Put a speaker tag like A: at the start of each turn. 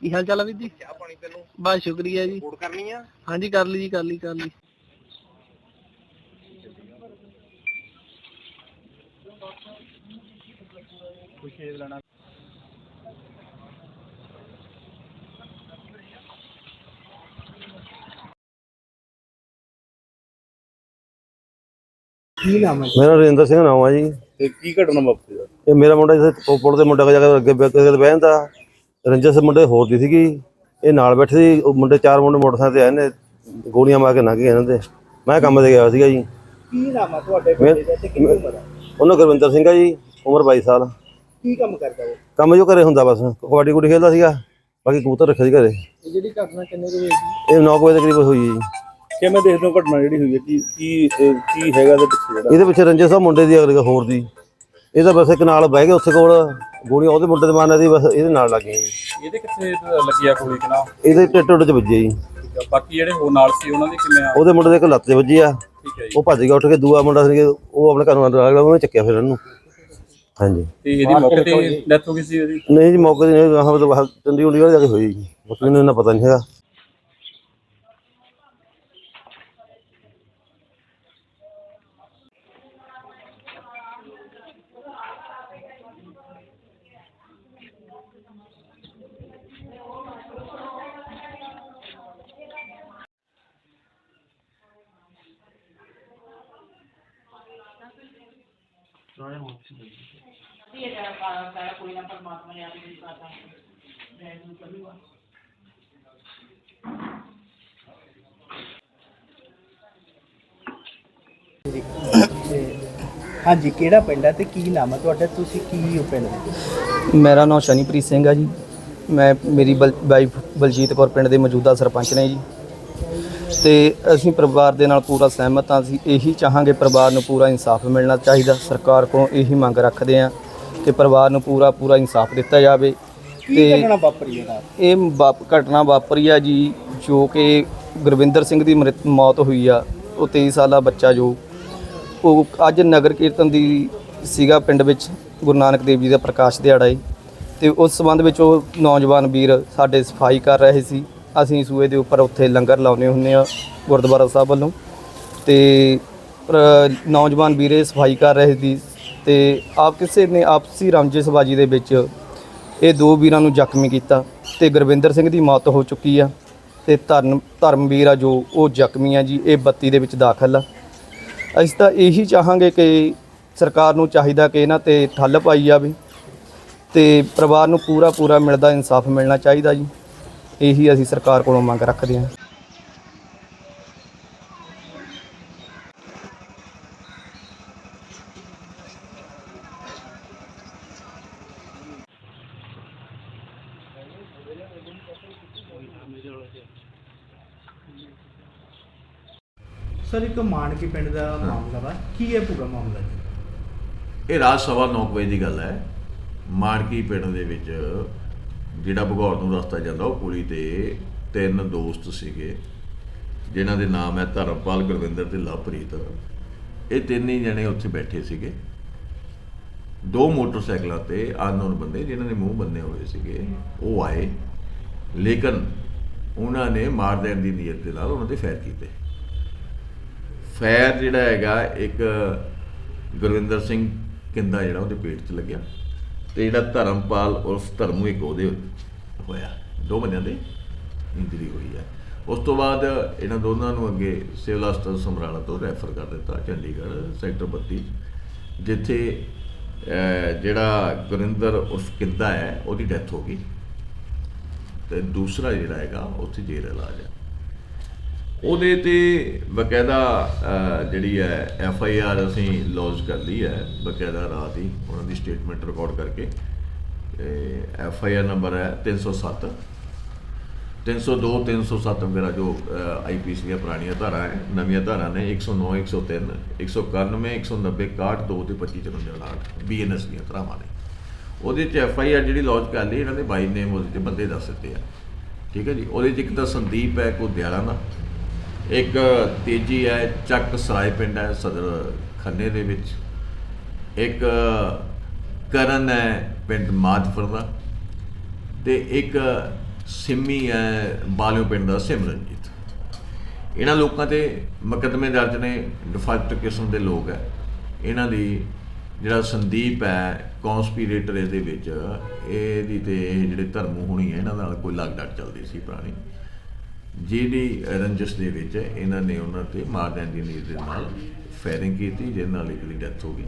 A: ਕੀ ਹਾਲ ਚਾਲ ਆ ਵੀਰ ਜੀ?
B: ਚਾਹ ਪਾਣੀ ਤੈਨੂੰ
A: ਬਸ ਸ਼ੁਕਰੀਆ ਜੀ।
B: ਰਿਪੋਰਟ ਕਰਨੀ ਆ?
A: ਹਾਂਜੀ ਕਰ ਲਈ ਜੀ ਕਰ ਲਈ ਕਰ ਲਈ।
B: ਕੋਈ ਖੇਡ ਲੈਣਾ।
A: ਕੀ ਨਾਮ ਹੈ
C: ਮੇਰਾ ਰਜਿੰਦਰ ਸਿੰਘ ਨਾਮ ਆ ਜੀ।
B: ਤੇ ਕੀ ਘਟਨਾ ਵਾਪਰੀ ਆ?
C: ਇਹ ਮੇਰਾ ਮੁੰਡਾ ਜਿੱਥੇ ਪੁਲ ਦੇ ਮੁੰਡੇ ਕੋਲ ਜਾ ਕੇ ਅੱਗੇ ਬੈ ਕੇ ਬਹਿ ਜਾਂਦਾ ਰੰਜਸ ਮੁੰਡੇ ਹੋਰ ਦੀ ਸੀਗੀ। ਇਹ ਨਾਲ ਬੈਠੇ ਸੀ ਉਹ ਮੁੰਡੇ ਚਾਰ ਮੁੰਡੇ ਮੋਟਰਸਾਈਕਲ ਤੇ ਆਏ ਨੇ ਗੋਲੀਆਂ ਮਾਰ ਕੇ ਲੰਘ ਗਏ ਇਹਨਾਂ ਦੇ। ਮੈਂ ਕੰਮ ਤੇ ਗਿਆ ਸੀਗਾ ਜੀ।
A: ਕੀ ਨਾਮ ਆ ਤੁਹਾਡੇ ਬੰਦੇ ਦਾ ਤੇ ਕਿੰਨੀ ਉਮਰ ਆ?
C: ਉਹਨਾਂ ਗੁਰਵਿੰਦਰ ਸਿੰਘ ਆ ਜੀ ਉਮਰ 22 ਸਾਲ।
A: ਕੀ ਕੰਮ ਕਰਦਾ ਉਹ?
C: ਕੰਮ ਜੋ ਘਰੇ ਹੁੰਦਾ ਬਸ ਕਬੱਡੀ ਕੁੱਡੀ ਖੇਡਦਾ ਸੀਗਾ ਬਾਕੀ ਕਬੂਤਰ ਰੱਖਿਆ ਸੀ ਘਰੇ।
A: ਇਹ ਜਿਹੜੀ ਘਟਨਾ ਕਿੰਨੇ ਕੁ ਵਜੇ ਦੀ
C: ਇਹ 9 ਵਜੇ ਦੇ ਕਰੀਬ ਹੋਈ ਜੀ।
B: ਕਿਵੇਂ ਦੇਖਦੇ ਹੋ ਘਟਨਾ ਜਿਹੜੀ ਹੋਈ ਹੈ? ਕੀ ਕੀ ਅਹ, ਕੀ ਹੈਗਾ ਇਹਦੇ ਪਿੱਛੇ ਜਿਹੜਾ?
C: ਇਹਦੇ ਪਿੱਛੇ ਰੰਜਸ ਆ ਮੁੰਡੇ ਦੀ ਅਗਲੇ ਹੋਰ ਦੀ। ਇਹਦਾ ਬਸ ਇੱਕ ਨਾਲ ਬਹਿ ਗਿਆ ਉੱਥੇ ਕੋਲ। ਗੋਲੀਆਂ ਉਹਦੇ ਮੁੰਡੇ ਦੇ ਮਾਰਨੇ ਦੀ ਬਸ ਇਹਦੇ ਨਾਲ ਲੱਗ ਗਈਆਂ ਜੀ
D: ਇਹਦੇ ਕਿੱਥੇ ਲੱਗੀ ਆ ਗੋਲੀ ਕਿਨਾ?
C: ਇਹਦੇ ਟਿੱਟ ਟੁੱਟ ਚ ਵੱਜੇ ਜੀ।
D: ਬਾਕੀ ਜਿਹੜੇ ਹੋਰ ਨਾਲ ਸੀ ਉਹਨਾਂ ਦੇ ਕਿੰਨੇ ਆ?
C: ਉਹਦੇ ਮੁੰਡੇ ਦੇ ਇੱਕ ਲੱਤ 'ਚ ਵੱਜੀ ਆ।
D: ਠੀਕ ਹੈ ਜੀ।
C: ਉਹ ਭੱਜ ਗਿਆ ਉੱਠ ਕੇ ਦੂਆ ਮੁੰਡਾ ਸੀ ਉਹ ਆਪਣੇ ਘਰ ਨੂੰ ਅੰਦਰ ਆ ਗਿਆ ਉਹਨੇ ਚੱਕਿਆ ਫਿਰ ਉਹਨੂੰ। ਹਾਂਜੀ।
D: ਤੇ ਇਹਦੀ ਮੌਕੇ ਤੇ ਡੈਥ ਹੋ ਗਈ ਸੀ ਇਹਦੀ
C: ਨਹੀਂ ਜੀ ਮੌਕੇ ਤੇ ਨਹੀਂ ਹਾਂ ਮਤਲਬ ਆਹ ਚੰਡੀਗੜ੍ਹ ਜਾ ਕੇ ਹੋਈ ਜੀ। ਮੈਨੂੰ ਇਹਨਾਂ ਪਤਾ ਨਹੀਂ ਹੈਗਾ।
A: ਹਾਂਜੀ ਕਿਹੜਾ ਪਿੰਡ ਹੈ ਤੇ ਕੀ ਨਾਮ ਹੈ ਤੁਹਾਡਾ? ਤੁਸੀਂ ਕੀ ਹੋ ਪਿੰਡ ਦੇ?
E: ਮੇਰਾ ਨਾਮ ਸ਼ਨੀਪ੍ਰੀਤ ਸਿੰਘ ਆ ਜੀ। ਮੈਂ ਮੇਰੀ ਬਲ- ਵਾਈਫ ਬਲਜੀਤ ਕੌਰ ਪਿੰਡ ਦੇ ਮੌਜੂਦਾ ਸਰਪੰਚ ਨੇ ਜੀ। ਤੇ ਅਸੀਂ ਪਰਿਵਾਰ ਦੇ ਨਾਲ ਪੂਰਾ ਸਹਿਮਤ ਹਾਂ ਅਸੀਂ ਇਹੀ ਚਾਹਾਂਗੇ ਪਰਿਵਾਰ ਨੂੰ ਪੂਰਾ ਇਨਸਾਫ ਮਿਲਣਾ ਚਾਹੀਦਾ। ਸਰਕਾਰ ਕੋਲੋਂ ਇਹੀ ਮੰਗ ਰੱਖਦੇ ਹਾਂ ਕਿ ਪਰਿਵਾਰ ਨੂੰ ਪੂਰਾ ਪੂਰਾ ਇਨਸਾਫ ਦਿੱਤਾ ਜਾਵੇ
A: ਕੀ ਘਟਨਾ ਵਾਪਰੀ ਹੈ ਰਾਤ?
E: ਇਹ ਵਾਪ- ਘਟਨਾ ਵਾਪਰੀ ਆ ਜੀ ਜੋ ਕਿ ਗੁਰਵਿੰਦਰ ਸਿੰਘ ਦੀ ਮ੍ਰਿਤ ਮੌਤ ਹੋਈ ਆ ਉਹ 23 ਸਾਲਾ ਬੱਚਾ ਜੋ ਉਹ ਅੱਜ ਨਗਰ ਕੀਰਤਨ ਦੀ ਸੀਗਾ ਪਿੰਡ ਵਿੱਚ ਗੁਰੂ ਨਾਨਕ ਦੇਵ ਜੀ ਦਾ ਪ੍ਰਕਾਸ਼ ਦਿਹਾੜਾ ਏ। ਤੇ ਉਸ ਸੰਬੰਧ ਵਿੱਚ ਉਹ ਨੌਜਵਾਨ ਵੀਰ ਸਾਡੇ ਸਫ਼ਾਈ ਕਰ ਰਹੇ ਸੀ। ਅਸੀਂ ਸੂਏ ਦੇ ਉੱਪਰ ਉੱਥੇ ਲੰਗਰ ਲਾਉਨੇ ਹੁੰਨੇ ਆ ਗੁਰਦੁਆਰਾ ਸਾਹਿਬ ਵੱਲੋਂ ਤੇ ਪਰ ਨੌਜਵਾਨ ਵੀਰੇ ਸਫ਼ਾਈ ਕਰ ਰਹੇ ਸੀ ਤੇ ਆਪ ਕਿਸੇ ਨੇ ਆਪਸੀ ਰੰਜਿਸ਼ਬਾਜੀ ਦੇ ਵਿੱਚ ਇਹ ਦੋ ਵੀਰਾਂ ਨੂੰ ਜ਼ਖਮੀ ਕੀਤਾ ਤੇ ਗੁਰਵਿੰਦਰ ਸਿੰਘ ਦੀ ਮੌਤ ਹੋ ਚੁੱਕੀ ਆ ਤੇ ਧਰਮ, ਧਰਮਵੀਰ ਆ ਜੋ ਉਹ ਜ਼ਖਮੀ ਆ ਜੀ, ਇਹ ਬੱਤੀ ਦੇ ਵਿੱਚ ਦਾਖਲ ਆ। ਅਸੀਂ ਤਾਂ ਇਹੀ ਚਾਹਾਂਗੇ ਕਿ ਸਰਕਾਰ ਨੂੰ ਚਾਹੀਦਾ ਕਿ ਇਹਨਾਂ ਤੇ ਠੱਲ ਪਾਈ ਜਾਵੇ ਤੇ ਪਰਿਵਾਰ ਨੂੰ ਪੂਰਾ ਪੂਰਾ ਮਿਲਦਾ ਇਨਸਾਫ ਮਿਲਣਾ ਚਾਹੀਦਾ ਜੀ। ਇਹੀ ਅਸੀਂ ਸਰਕਾਰ ਕੋਲੋਂ ਮੰਗ ਰੱਖਦੇ ਹਾਂ।
A: ਸਰ ਇੱਕ ਮਾਨਕੀ ਪਿੰਡ ਦਾ ਮਾਮਲਾ ਵਾ। ਕੀ ਹੈ ਪੂਰਾ ਮਾਮਲਾ ਜੀ?
F: ਇਹ ਰਾਤ ਸਵਾ ਨੌ ਕੁ ਵਜੇ ਦੀ ਗੱਲ ਹੈ। ਮਾਨਕੀ ਪਿੰਡ ਦੇ ਵਿੱਚ ਜਿਹੜਾ ਭਗੌਰ ਨੂੰ ਰਸਤਾ ਜਾਂਦਾ, ਉਹ ਪੁਲੀ ਤੇ ਤਿੰਨ ਦੋਸਤ ਸੀਗੇ, ਜਿਨ੍ਹਾਂ ਦੇ ਨਾਮ ਹੈ ਧਰਮਪਾਲ, ਗੁਰਵਿੰਦਰ ਤੇ ਲਵਪ੍ਰੀਤ। ਇਹ ਤਿੰਨ ਹੀ ਜਣੇ ਉੱਥੇ ਬੈਠੇ ਸੀਗੇ। ਦੋ ਮੋਟਰਸਾਈਕਲਾਂ ਤੇ ਅਨਨੋਨ ਬੰਦੇ, ਜਿਨ੍ਹਾਂ ਨੇ ਮੂੰਹ ਬੰਨੇ ਹੋਏ ਸੀਗੇ, ਉਹ ਆਏ। ਲੇਕਿਨ ਉਹਨਾਂ ਨੇ ਮਾਰ ਦੇਣ ਦੀ ਨੀਅਤ ਦੇ ਨਾਲ ਉਹਨਾਂ ਤੇ ਫਾਇਰ ਕੀਤੇ। ਫਾਇਰ ਜਿਹੜਾ ਹੈਗਾ, ਇੱਕ ਗੁਰਵਿੰਦਰ ਸਿੰਘ ਕਿੰਦਾ ਜਿਹੜਾ ਉਹਦੇ ਪੇਟ 'ਚ ਲੱਗਿਆ। ਤੇ ਜਿਹੜਾ ਧਰਮਪਾਲ ਉਰਫ ਧਰਮੂ ਇੱਕ ਉਹਦੇ ਹੋਇਆ। ਦੋ ਬੰਦਿਆਂ ਦੇ ਇੰਜਰੀ ਹੋਈ ਹੈ। ਉਸ ਤੋਂ ਬਾਅਦ ਇਹਨਾਂ ਦੋਨਾਂ ਨੂੰ ਅੱਗੇ ਸਿਵਲ ਹਸਪਤਾਲ ਸਮਰਾਲਾ ਤੋਂ ਰੈਫਰ ਕਰ ਦਿੱਤਾ, ਚੰਡੀਗੜ੍ਹ ਸੈਕਟਰ 32 ਜਿੱਥੇ ਜਿਹੜਾ ਗੁਰਿੰਦਰ ਉਰਫ ਕਿੱਦਾ ਹੈ, ਉਹਦੀ ਡੈਥ ਹੋ ਗਈ। ਤੇ ਦੂਸਰਾ ਜਿਹੜਾ ਹੈਗਾ, ਉੱਥੇ ਜੇਲ੍ਹ ਇਲਾਜ ਹੈ। ਉਹਦੇ ਤੇ ਬਕਾਇਦਾ ਜਿਹੜੀ ਹੈ ਐਫ ਆਈ ਆਰ ਅਸੀਂ ਲੌਂਚ ਕਰ ਲਈ ਹੈ, ਬਕਾਇਦਾ ਰਾਤ ਹੀ ਉਹਨਾਂ ਦੀ ਸਟੇਟਮੈਂਟ ਰਿਕਾਰਡ ਕਰਕੇ। ਐਫ ਆਈ ਆਰ ਨੰਬਰ ਹੈ 307 302 307 ਮੇਰਾ ਜੋ ਆਈ ਪੀ ਸੀ ਦੀਆਂ ਪੁਰਾਣੀਆਂ ਧਾਰਾ ਹੈ, ਨਵੀਆਂ ਧਾਰਾ ਨੇ 109 103 191 190 61 2 ਤੇ 25 54 68 ਬੀ ਐਨ ਐਸ ਦੀਆਂ ਧਾਰਾਵਾਂ ਨੇ। ਉਹਦੇ ਚ ਐਫ ਆਈ ਆਰ ਜਿਹੜੀ ਲੌਂਚ ਕਰ ਲਈ, ਇਹਨਾਂ ਦੇ ਬਾਈ ਨੇਮ ਉਹਦੇ ਚ ਬੰਦੇ ਦੱਸ ਦਿੱਤੇ ਆ। ਠੀਕ ਹੈ ਜੀ? ਉਹਦੇ ਚ ਇੱਕ ਤਾਂ ਸੰਦੀਪ ਹੈ ਕੋ ਦਿਆਲਾ ਦਾ ਇੱਕ ਤੇਜੀ ਹੈ, ਚੱਕ ਸਰਾਏ ਪਿੰਡ ਹੈ ਸਦਰ ਖੰਨੇ ਦੇ ਵਿੱਚ। ਇੱਕ ਕਰਨ ਹੈ ਪਿੰਡ ਮਾਦਪੁਰ ਦਾ ਤੇ ਇੱਕ ਸਿੰਮੀ ਹੈ ਬਾਲਿਓ ਪਿੰਡ ਦਾ ਸਿਮਰਨਜੀਤ। ਇਹਨਾਂ ਲੋਕਾਂ ਤੇ ਮੁਕੱਦਮੇ ਦਰਜ ਨੇ, ਡਿਫਾਲਟ ਕਿਸਮ ਦੇ ਲੋਕ ਹੈ। ਇਹਨਾਂ ਦੀ ਜਿਹੜਾ ਸੰਦੀਪ ਹੈ ਕਨਸਪੀਰੇਟਰ ਇਹਦੇ ਵਿੱਚ, ਇਹਦੀ ਤੇ ਇਹ ਜਿਹੜੇ ਧਰਮ ਹੋਣੀ ਹੈ, ਇਹਨਾਂ ਨਾਲ ਕੋਈ ਲੱਗ ਡਟ ਚੱਲਦੀ ਸੀ ਪੁਰਾਣੀ। ਜਿਹੜੀ ਰੰਜਸ ਦੇ ਵਿੱਚ ਇਹਨਾਂ ਨੇ ਉਹਨਾਂ ਤੇ ਮਾਰ ਦੇਣ ਦੀ ਨੀਤ ਦੇ ਨਾਲ ਫਾਇਰਿੰਗ ਕੀਤੀ, ਜਿਹਦੇ ਨਾਲ ਇੱਕ ਦੀ ਡੈਥ ਹੋ ਗਈ।